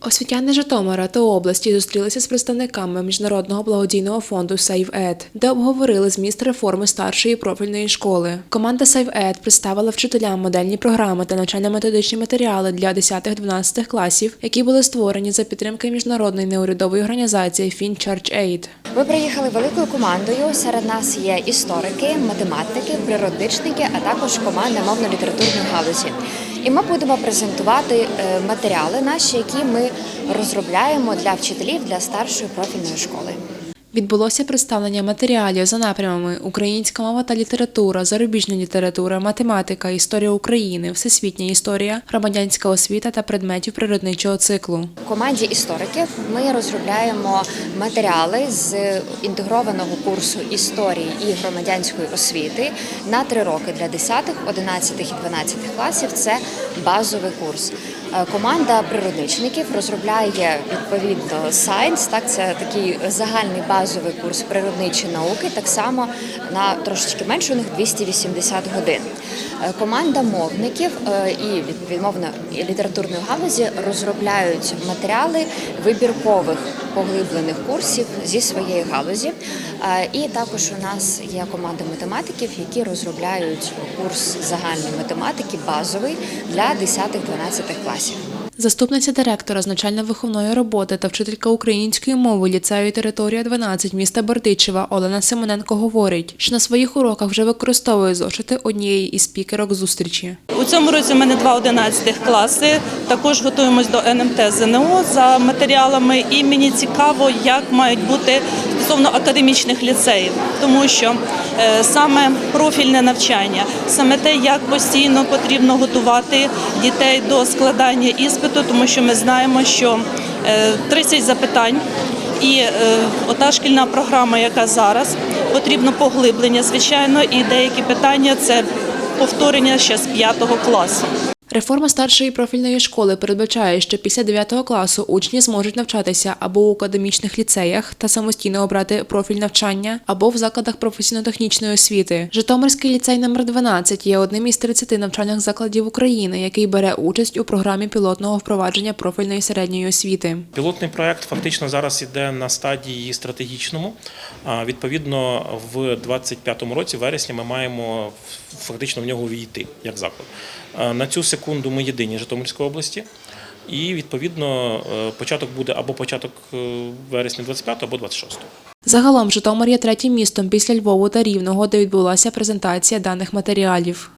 Освітяни Житомира та області зустрілися з представниками міжнародного благодійного фонду SaveEd, де обговорили зміст реформи старшої профільної школи. Команда SaveEd представила вчителям модельні програми та навчально-методичні матеріали для 10-12 класів, які були створені за підтримки міжнародної неурядової організації FinCharge Aid. Ми приїхали великою командою. Серед нас є історики, математики, природничники, а також команда мовно-літературної галузі. І ми будемо презентувати е, матеріали наші, які ми розробляємо для вчителів для старшої профільної школи. Відбулося представлення матеріалів за напрямами українська мова та література, зарубіжна література, математика, історія України, всесвітня історія, громадянська освіта та предметів природничого циклу. В команді істориків ми розробляємо матеріали з інтегрованого курсу історії і громадянської освіти на три роки для 10, 11 і 12 класів. Це базовий курс. Е, Команда природничників розробляє відповідно Science, так це такий загальний базовий курс природничі науки, так само на трошечки менше у них 280 годин. Е, Команда мовників е, і відмовно літературної галузі розробляють матеріали вибіркових поглиблених курсів зі своєї галузі. І також у нас є команда математиків, які розробляють курс загальної математики базовий для 10-12 класів. Заступниця директора з навчально-виховної роботи та вчителька української мови ліцею територія 12 міста Бердичева Олена Симоненко говорить, що на своїх уроках вже використовує зошити однієї із спікерок зустрічі. У цьому році в мене два 11 класи. Також готуємось до НМТ ЗНО за матеріалами. І мені цікаво, як мають бути стосовно академічних ліцеїв, тому що е, саме профільне навчання, саме те, як постійно потрібно готувати дітей до складання іспиту, тому що ми знаємо, що е, 30 запитань. І е, ота шкільна програма, яка зараз, потрібно поглиблення, звичайно, і деякі питання це повторення ще з п'ятого класу. Реформа старшої профільної школи передбачає, що після 9 класу учні зможуть навчатися або у академічних ліцеях та самостійно обрати профіль навчання, або в закладах професійно-технічної освіти. Житомирський ліцей номер 12 є одним із 30 навчальних закладів України, який бере участь у програмі пілотного впровадження профільної середньої освіти. Пілотний проект фактично зараз іде на стадії стратегічному. Відповідно, в 25-му році, вересня, ми маємо фактично в нього увійти як заклад. На цю секунду ми єдині Житомирської області. І відповідно е, початок буде або початок е, вересня 25 або 26. Загалом Житомир є третім містом після Львову та Рівного, де відбулася презентація даних матеріалів.